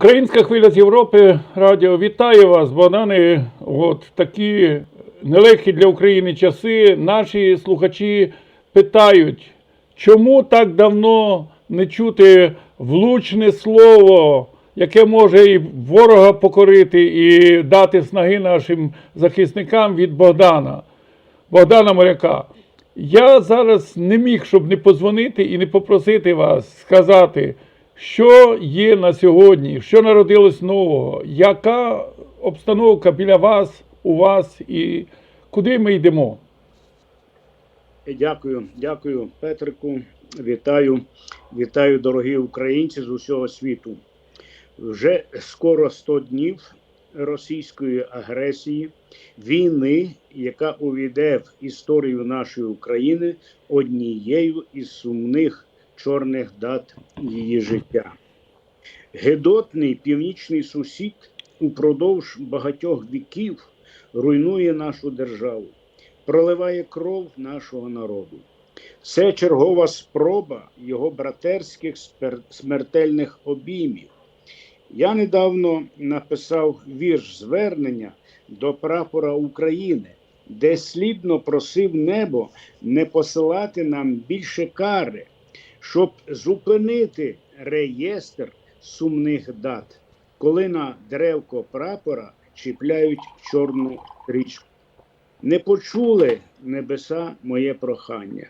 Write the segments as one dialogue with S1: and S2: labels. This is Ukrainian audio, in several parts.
S1: Українська хвиля з Європи радіо вітає вас, Богдане. От в такі нелегкі для України часи наші слухачі питають, чому так давно не чути влучне слово, яке може і ворога покорити, і дати снаги нашим захисникам від Богдана, Богдана Моряка. Я зараз не міг, щоб не позвонити і не попросити вас сказати, що є на сьогодні, що народилось нового, яка обстановка біля вас, у вас і куди ми йдемо?
S2: Дякую, дякую, Петрику. Вітаю, вітаю, дорогі українці з усього світу. Вже скоро 100 днів російської агресії, війни, яка увійде в історію нашої України однією із сумних чорних дат її життя. Гедотний північний сусід упродовж багатьох віків руйнує нашу державу проливає кров нашого народу. Це чергова спроба його братерських смертельних обіймів. Я недавно написав вірш звернення до прапора України, де слідно просив небо не посилати нам більше кари, щоб зупинити реєстр сумних дат, коли на древко прапора чіпляють чорну стрічку. Не почули небеса моє прохання.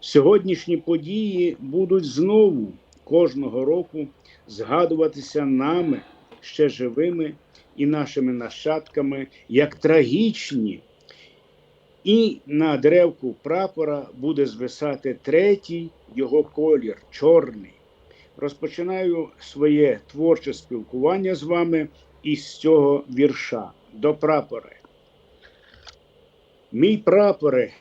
S2: Сьогоднішні події будуть знову кожного року згадуватися нами ще живими і нашими нащадками як трагічні. І на древку прапора буде звисати третій його колір чорний. Розпочинаю своє творче спілкування з вами із цього вірша до прапора. Мій прапоре,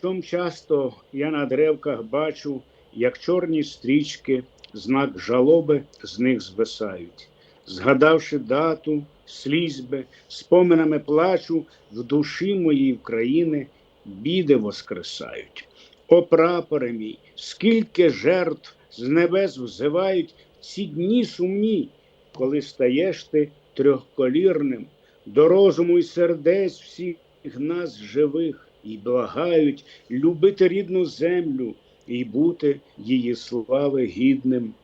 S2: чом часто я на древках бачу, як чорні стрічки, знак жалоби з них звисають. Згадавши дату, слізьби, споминами плачу, в душі моїй України біди воскресають. О прапоре мій, скільки жертв з небес взивають ці дні сумні, коли стаєш ти трьохколірним, до розуму й сердець всіх нас живих і благають любити рідну землю і бути її слави гідним.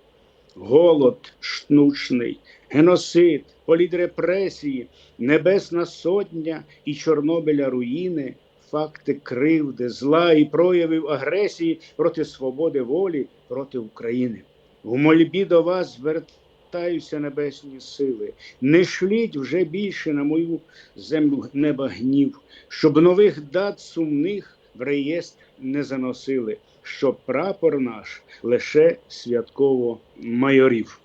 S2: Голод штучний, геноцид, політрепресії, небесна сотня і Чорнобиля руїни, факти кривди, зла і проявів агресії проти свободи волі, проти України. В мольбі до вас звертаюся небесні сили. Не шліть вже більше на мою землю неба гнів, щоб нових дат сумних в реєстр не заносили, щоб прапор наш лише святково майорів.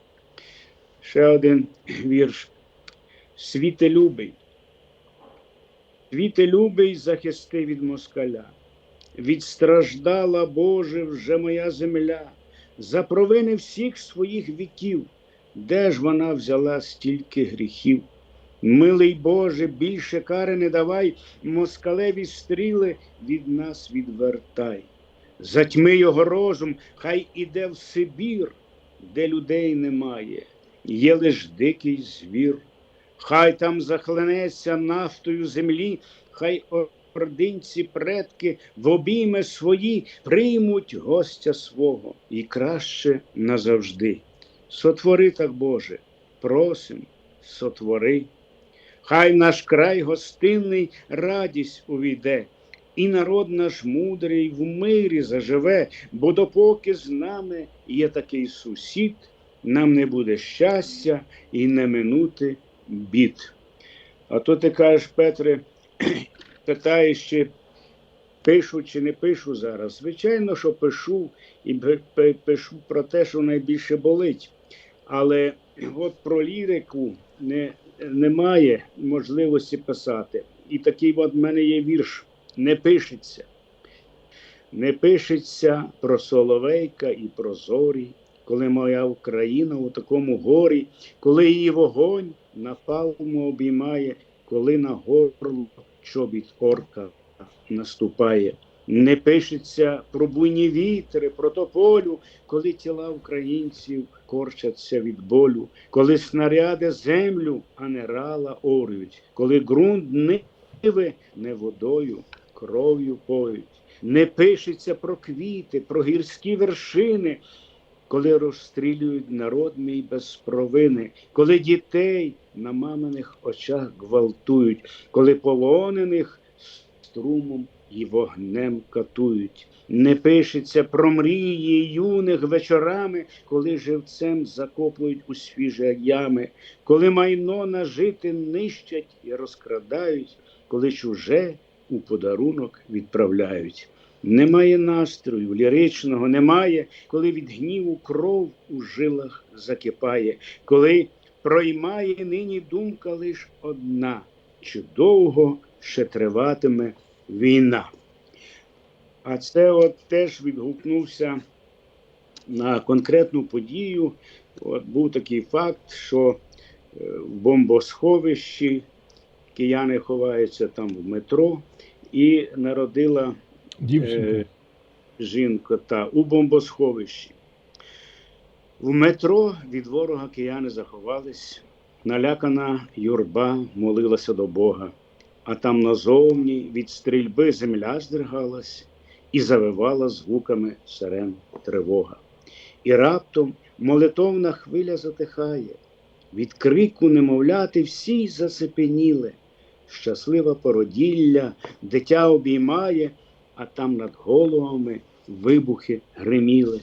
S2: Ще один вірш. Світелюбий. Світелюбий захисти від москаля. Відстраждала, Боже, вже моя земля, за провини всіх своїх віків. Де ж вона взяла стільки гріхів? Милий Боже, більше кари не давай, москалеві стріли від нас відвертай. Затьми його розум, хай іде в Сибір, де людей немає, є лиш дикий звір. Хай там захлинеться нафтою землі, хай ординці предки в обійми свої приймуть гостя свого і краще назавжди. Сотвори так, Боже, просим, сотвори. Хай наш край гостинний радість увійде, і народ наш мудрий в мирі заживе, бо допоки з нами є такий сусід, нам не буде щастя і не минути бід. А то ти кажеш, Петре, питаєш, чи пишу чи не пишу зараз. Звичайно, що пишу і пи- пи- пишу про те, що найбільше болить. Але от про лірику не, немає можливості писати. І такий от в мене є вірш. Не пишеться. Не пишеться про Соловейка і про зорі, коли моя Україна у такому горі, коли її вогонь на палму обіймає, коли на горло чобіт орка наступає. Не пишеться про буйні вітри, про тополю, коли тіла українців корчаться від болю, коли снаряди землю, а не рала орють, коли ґрунт ниви не водою, кров'ю поють, не пишеться про квіти, про гірські вершини, коли розстрілюють народ мій без провини, коли дітей на маминих очах гвалтують, коли полонених струмом і вогнем катують. Не пишеться про мрії юних вечорами, коли живцем закопують у свіжі ями, коли майно нажити нищать і розкрадають, коли чуже у подарунок відправляють. Немає настрою ліричного, немає, коли від гніву кров у жилах закипає, коли проймає нині думка лиш одна, чи довго ще триватиме війна. А це от теж відгукнувся на конкретну подію. От був такий факт, що е, в бомбосховищі кияни ховаються там в метро, і народила. Е, жінка та у бомбосховищі. В метро від ворога кияни заховались, налякана юрба молилася до Бога, а там назовні від стрільби земля здригалась і завивала звуками сирен тривога. І раптом молитовна хвиля затихає, від крику немовляти всі засипеніли. Щаслива породілля, дитя обіймає, а там над головами вибухи гриміли.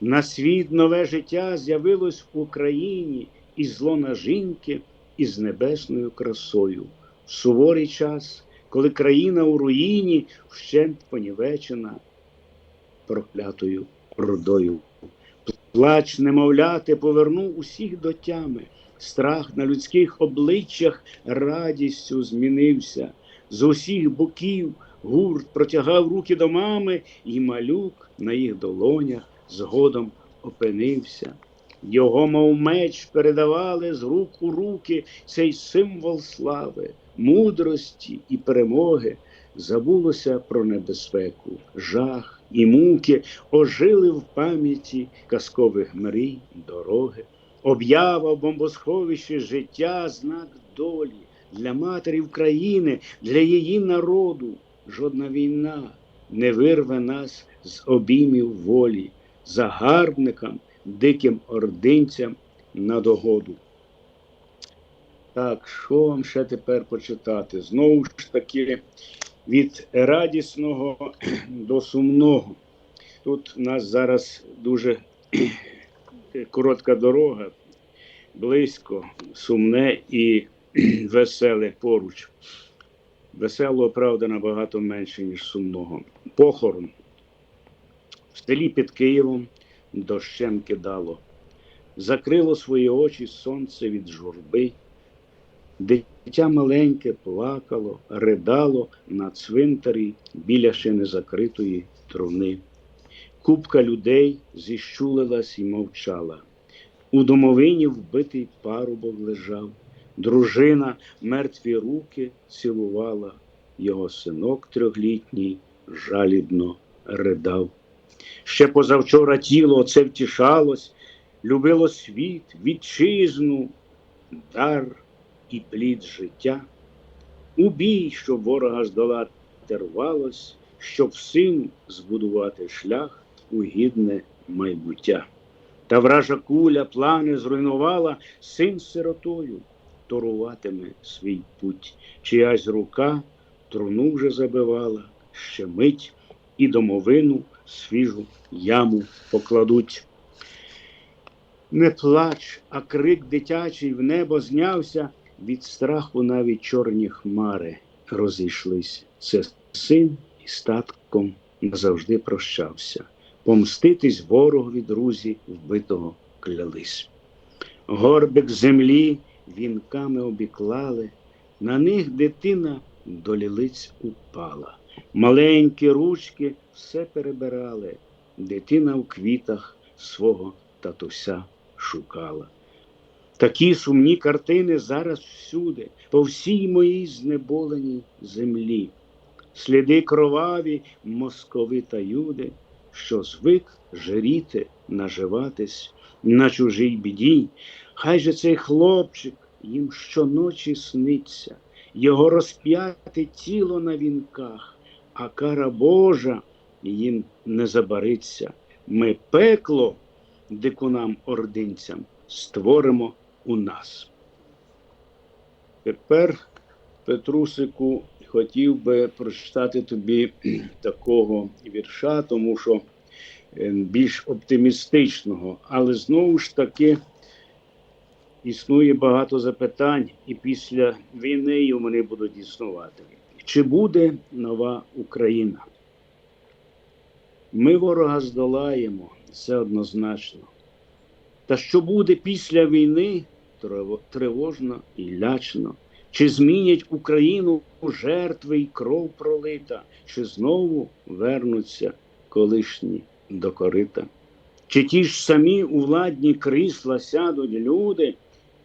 S2: На світ нове життя з'явилось в Україні із злона жінки, із небесною красою. Суворий час, коли країна у руїні вщент понівечена проклятою родою. Плач немовляти повернув усіх до тями. Страх на людських обличчях радістю змінився. З усіх боків гурт протягав руки до мами, і малюк на їх долонях згодом опинився. Його, мов меч, передавали з рук у руки цей символ слави, мудрості і перемоги. Забулося про небезпеку, жах і муки ожили в пам'яті казкових мрій, дороги. Об'ява в бомбосховищі життя, знак долі для матері України, для її народу. Жодна війна не вирве нас з обіймів волі, загарбникам, диким ординцям на догоду. Так, що вам ще тепер почитати? Знову ж таки, від радісного до сумного. Тут нас зараз дуже коротка дорога, близько, сумне і веселе поруч. Веселого, правда, набагато менше, ніж сумного. Похорон. В селі під Києвом дощем кидало. Закрило свої очі сонце від журби. Дитя маленьке плакало, ридало на цвинтарі біля ще незакритої труни. Купка людей зіщулилась і мовчала. У домовині вбитий парубок лежав. Дружина мертві руки цілувала, його синок трьохлітній жалібно ридав. Ще позавчора тіло це втішалось, любило світ, вітчизну, дар і плід життя. У бій, щоб ворога здолати рвалось, щоб сину збудувати шлях у гідне майбуття. Та вража куля плани зруйнувала син сиротою торуватиме свій путь, чиясь рука труну вже забивала, ще мить і домовину свіжу яму покладуть. Не плач, а крик дитячий в небо знявся, від страху навіть чорні хмари розійшлись. Це син із татком назавжди прощався. Помститись ворогові, друзі, вбитого клялись. Горбик землі вінками обіклали, на них дитина до лілиць упала. Маленькі ручки все перебирали, дитина в квітах свого татуся шукала. Такі сумні картини зараз всюди, по всій моїй знеболеній землі. Сліди кроваві москови та юди, що звик жиріти, наживатись, на чужій біді. Хай же цей хлопчик їм щоночі сниться, його розп'яте тіло на вінках, а кара Божа їм не забариться. Ми пекло дикунам ординцям створимо у нас. Тепер, Петрусику, хотів би прочитати тобі такого вірша, тому що е, більш оптимістичного, але знову ж таки існує багато запитань, і після війни вони будуть існувати. Чи буде нова Україна? Ми ворога здолаємо, це однозначно. Та що буде після війни, тривожно і лячно. Чи змінять Україну жертви й кров пролита, чи знову вернуться колишні до корита? Чи ті ж самі у владні крісла сядуть люди,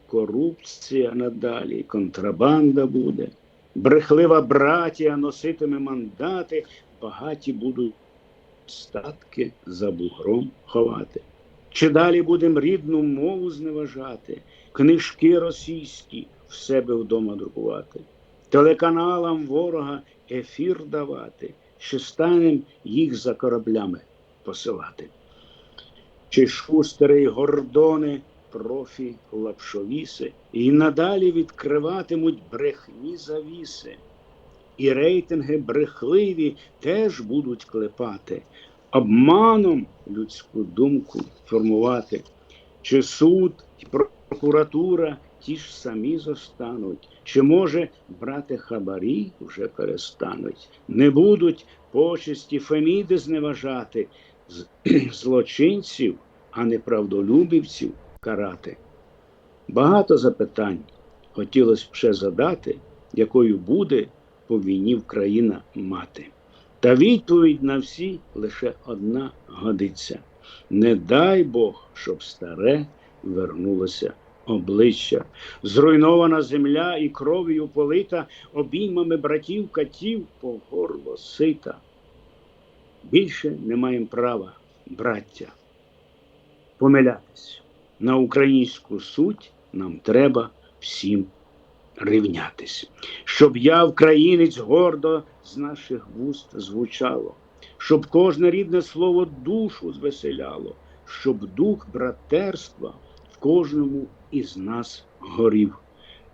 S2: корупція надалі, контрабанда буде, брехлива братія носитиме мандати, багаті будуть статки за бугром ховати. Чи далі будемо рідну мову зневажати, книжки російські в себе вдома друкувати, телеканалам ворога ефір давати, чи станем їх за кораблями посилати? Чи шустери й гордони, профі лапшовіси, і надалі відкриватимуть брехні завіси, і рейтинги брехливі теж будуть клепати, обманом людську думку формувати, чи суд прокуратура ті ж самі зостануть, чи може брати хабарі вже перестануть, не будуть почесті Феміди зневажати, злочинців, а не правдолюбівців карати. Багато запитань хотілося б ще задати, якою буде по війні Україна мати. Та відповідь на всі лише одна годиться. Не дай Бог, щоб старе вернулося обличчя. Зруйнована земля і кров'ю полита, обіймами братів катів по горло сита. Більше не маємо права, браття, помилятись. На українську суть нам треба всім рівнятись. Щоб я, українець, гордо з наших вуст звучало, щоб кожне рідне слово душу звеселяло, щоб дух братерства кожному із нас горів,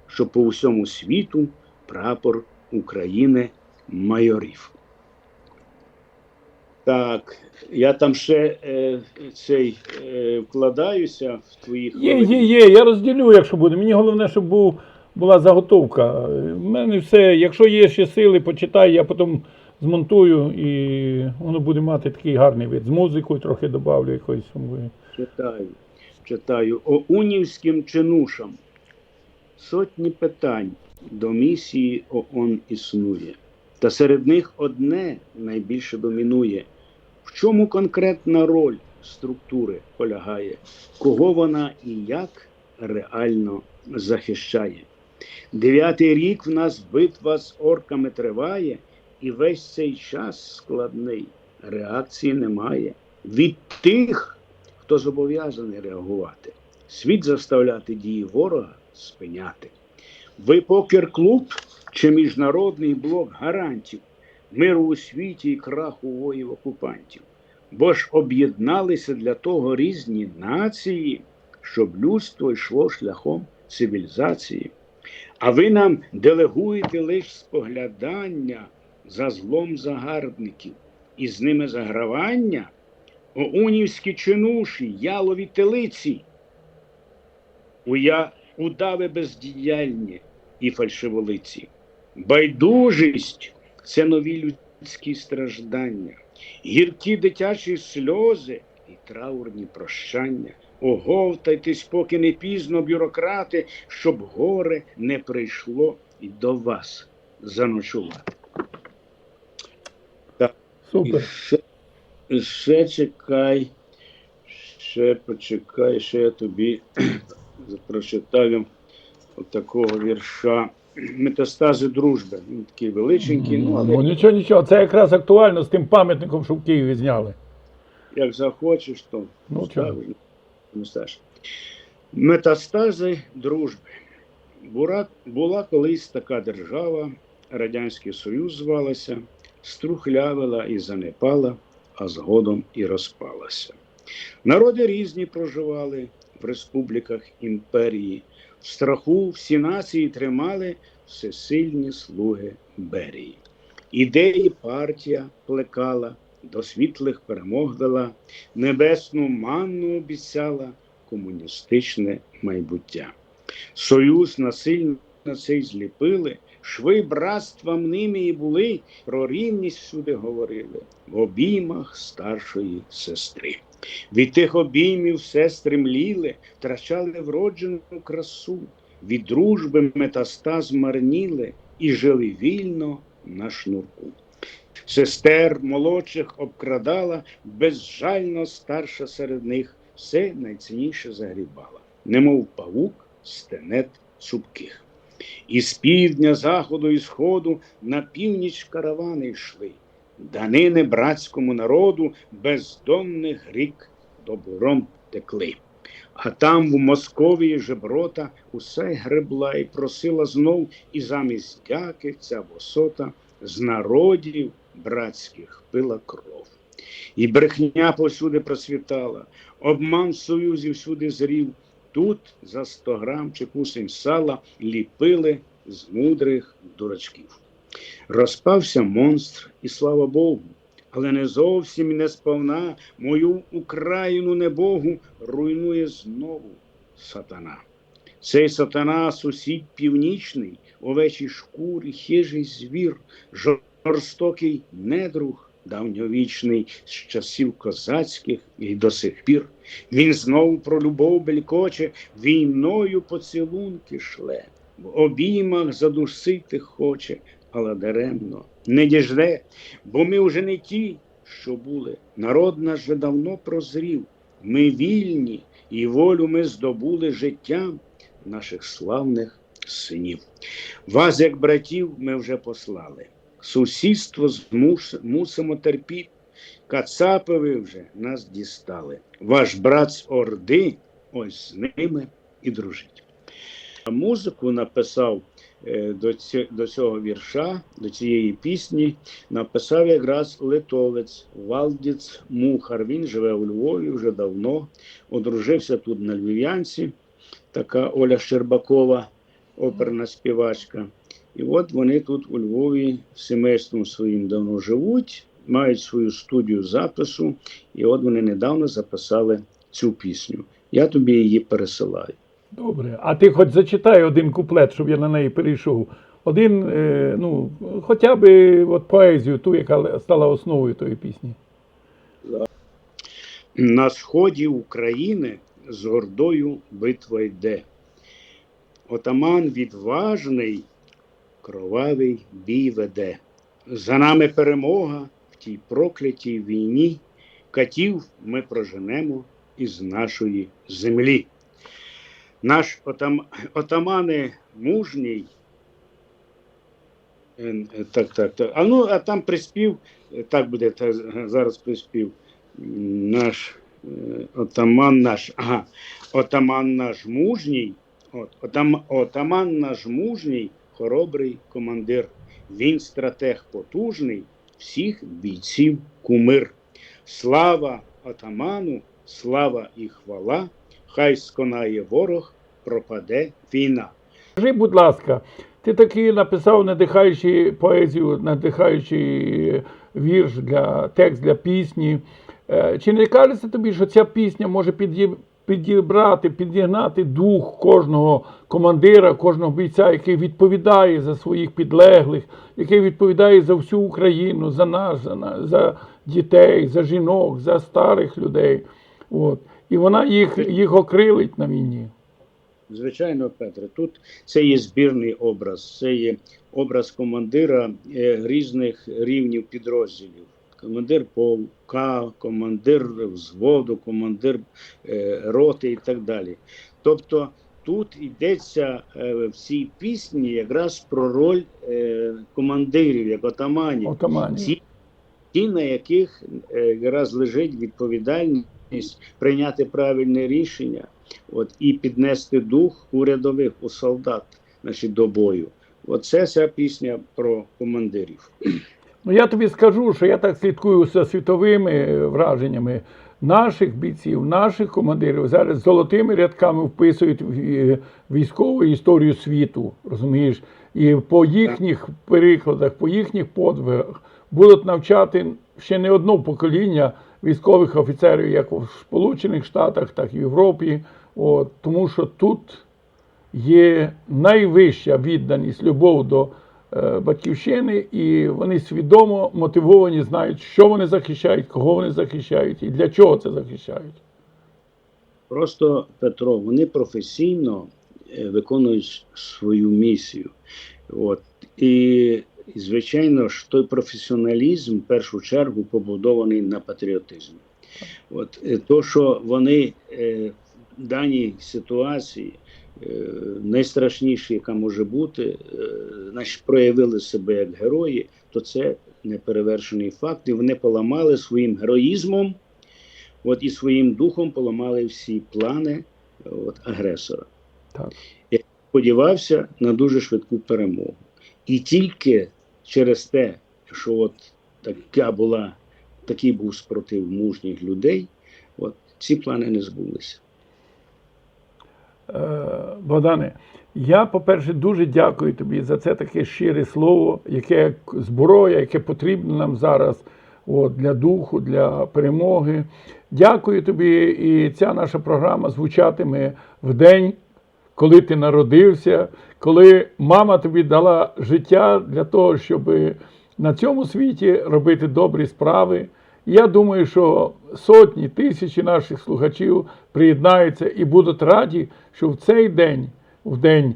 S2: щоб по всьому світу прапор України майорів. Так, я там ще е, цей е, вкладаюся в твоїх
S1: Є, є, є. Я розділю, якщо буде. Мені головне, щоб був, була заготовка. У мене все, якщо є ще сили, почитай, я потім змонтую і воно буде мати такий гарний вид. З музикою трохи додавлю якоїсь.
S2: Читаю, читаю. О унівським чинушам сотні питань до місії ООН існує. Та серед них одне найбільше домінує. В чому конкретна роль структури полягає, кого вона і як реально захищає? Дев'ятий рік в нас битва з орками триває, і весь цей час складний. Реакції немає. Від тих, хто зобов'язаний реагувати. Світ заставляти дії ворога спиняти. Ви покер-клуб чи міжнародний блок гарантів миру у світі і краху воїв окупантів. Бо ж об'єдналися для того різні нації, щоб людство йшло шляхом цивілізації. А ви нам делегуєте лише споглядання за злом загарбників і з ними загравання, оунівські чинуші, ялові телиці, уя, удави бездіяльні і фальшиволиці. Байдужість це нові людські страждання, гіркі дитячі сльози і траурні прощання. Оговтайтесь, поки не пізно, бюрократи, щоб горе не прийшло і до вас заночувати. І
S1: Супер.
S2: ще, і ще чекай, ще почекай, ще я тобі прочитаю от такого вірша. Метастази дружби. Він такий величенький, ну,
S1: Ну, нічого, нічого. Це якраз актуально з тим пам'ятником, що в Києві зняли.
S2: як захочеш, то
S1: Ну,
S2: ставиш. Метастази дружби. Бура, була колись така держава, Радянський Союз звалася, струхлявила і занепала, а згодом і розпалася. Народи різні проживали в республіках імперії. В страху всі нації тримали всесильні слуги Берії. Ідеї партія плекала, до світлих перемог вела, небесну манну обіцяла, комуністичне майбуття. Союз насильно на цей зліпили, шви братствам ними і були, про рівність всюди говорили, в обіймах старшої сестри. Від тих обіймів сестри мліли, втрачали вроджену красу, від дружби метастаз марніли і жили вільно на шнурку. Сестер молодших обкрадала, безжально старша серед них все найцінніше загрібала, немов павук стенет цупких. І з півдня, заходу і сходу на північ каравани йшли, данини братському народу бездонних рік добром текли. А там в Московії жеброта усе гребла і просила знов, і замість дяки ця босота з народів братських пила кров. І брехня повсюди просвітала, обман в союзі всюди зрів. Тут за 100 грам чи кусень сала ліпили з мудрих дурачків. Розпався монстр, і слава Богу, але не зовсім не сповна мою Україну небогу руйнує знову сатана. Цей сатана, сусід північний, овечій шкурі, хижий звір, жорстокий недруг, давньовічний з часів козацьких і до сих пір. Він знову про любов белькоче, війною поцілунки шле, в обіймах задушити хоче, але даремно не діжде, бо ми вже не ті, що були. Народ наш вже давно прозрів. Ми вільні, і волю ми здобули життям наших славних синів. Вас, як братів, ми вже послали. Сусідство змус, мусимо терпіти. Кацапи ви вже нас дістали. Ваш брат з Орди, ось з ними і дружить. Музику написав е, до, ці, до цього вірша, до цієї пісні, написав якраз литовець Валдіц Мухар. Він живе у Львові вже давно, одружився тут на Львів'янці, така Оля Щербакова, оперна співачка. І от вони тут у Львові з сімейством своїм давно живуть, мають свою студію запису, і от вони недавно записали цю пісню. Я тобі її пересилаю.
S1: Добре. А ти хоч зачитай один куплет, щоб я на неї перейшов. Один, е, ну, хоча б от поезію, ту, яка стала основою тої пісні.
S2: На сході України з гордою битва йде. Отаман відважний, кровавий бій веде. За нами перемога в тій проклятій війні. Катів ми проженемо із нашої землі. Наш отам, отамани мужній. Е, е, Так, так, так. А ну, а там приспів, так буде та, зараз приспів. Наш е, отаман наш, ага, отаман наш мужній, от, отам, отаман наш мужній, хоробрий командир. Він стратег потужний, всіх бійців кумир. Слава отаману, слава і хвала, хай сконає ворог, пропаде війна.
S1: Скажи, будь ласка, ти таки написав надихаючий поезію, надихаючий вірш для текст для пісні. Е, Чи не кажеться тобі, що ця пісня може під'ї- підібрати, підігнати дух кожного командира, кожного бійця, який відповідає за своїх підлеглих, який відповідає за всю Україну, за нас, за, нас, за дітей, за жінок, за старих людей. От. І вона їх, їх окрилить на війні.
S2: Звичайно, Петре, тут це є збірний образ, це є образ командира е, різних рівнів підрозділів. Командир полка, командир взводу, командир е, роти і так далі. Тобто тут йдеться е, в цій пісні якраз про роль е, командирів, як отаманів.
S1: Отаманів.
S2: Ті, ті, на яких е, якраз лежить відповідальність прийняти правильне рішення, от і піднести дух у рядових, у солдат, значить, до бою. Оце ця пісня про командирів.
S1: Ну я тобі скажу, що я так слідкую за світовими е, враженнями наших бійців, наших командирів зараз золотими рядками вписують е, військову історію світу, розумієш? І по їхніх перекладах, по їхніх подвигах будуть навчати ще не одно покоління військових офіцерів, як в Сполучених Штатах, так і в Європі. От, тому що тут є найвища відданість, любов до батьківщини, і вони свідомо мотивовані, знають, що вони захищають, кого вони захищають і для чого це захищають.
S2: Просто Петро, вони професійно е, виконують свою місію. От. І, звичайно ж, той професіоналізм в першу чергу побудований на патріотизмі. От, е, то, що вони е, в даній ситуації, е, найстрашніші, яка може бути, е, значить, проявили себе як герої, то це неперевершений факт. І вони поламали своїм героїзмом от і своїм духом поламали всі плани от, агресора.
S1: Так.
S2: Я сподівався на дуже швидку перемогу. І тільки через те, що от така була, такий був спротив мужніх людей, от ці плани не збулися.
S1: Е, Богдане, я, по-перше, дуже дякую тобі за це таке щире слово, яке зброя, яке потрібно нам зараз от, для духу, для перемоги. Дякую тобі, і ця наша програма звучатиме в день, коли ти народився, коли мама тобі дала життя для того, щоб на цьому світі робити добрі справи. Я думаю, що сотні, тисячі наших слухачів приєднаються і будуть раді, що в цей день, в день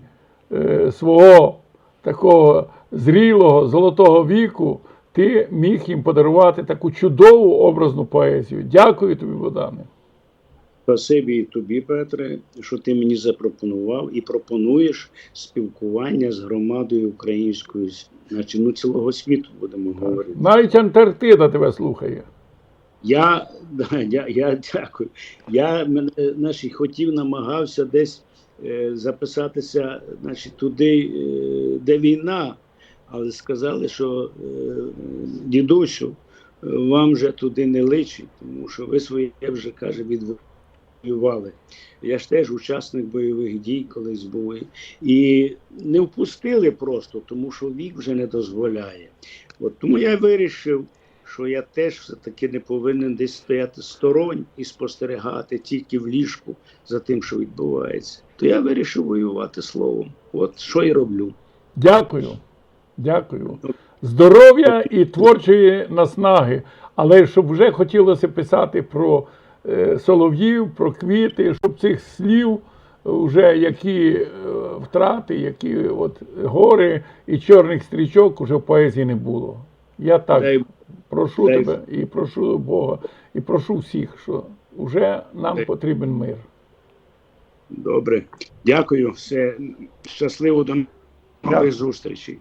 S1: е, свого такого зрілого золотого віку, ти міг їм подарувати таку чудову образну поезію. Дякую тобі, Богдане.
S2: Спасибі і тобі, Петре, що ти мені запропонував і пропонуєш спілкування з громадою українською, значить, ну цілого світу будемо говорити.
S1: Навіть Антарктида тебе слухає.
S2: Я, я, я дякую. Я значить, хотів, намагався десь е, записатися значить, туди, е, де війна, але сказали, що е, дідусю, е, вам же туди не личить, тому що ви своє вже каже відвоювали. Я ж теж учасник бойових дій колись був. І не впустили просто, тому що вік вже не дозволяє. От тому я вирішив що я теж все-таки не повинен десь стояти сторонь і спостерігати тільки в ліжку за тим, що відбувається. То я вирішив воювати словом. От що і роблю.
S1: Дякую. Дякую. Здоров'я і творчої наснаги. Але щоб вже хотілося писати про е, солов'їв, про квіти, щоб цих слів, вже які е, втрати, які от гори і чорних стрічок уже в поезії не було. Я так
S2: Дай
S1: прошу
S2: дай-
S1: тебе і прошу Бога, і прошу всіх, що вже нам
S2: Дай-
S1: потрібен мир.
S2: добре. Дякую. Все щасливо до нових зустрічей.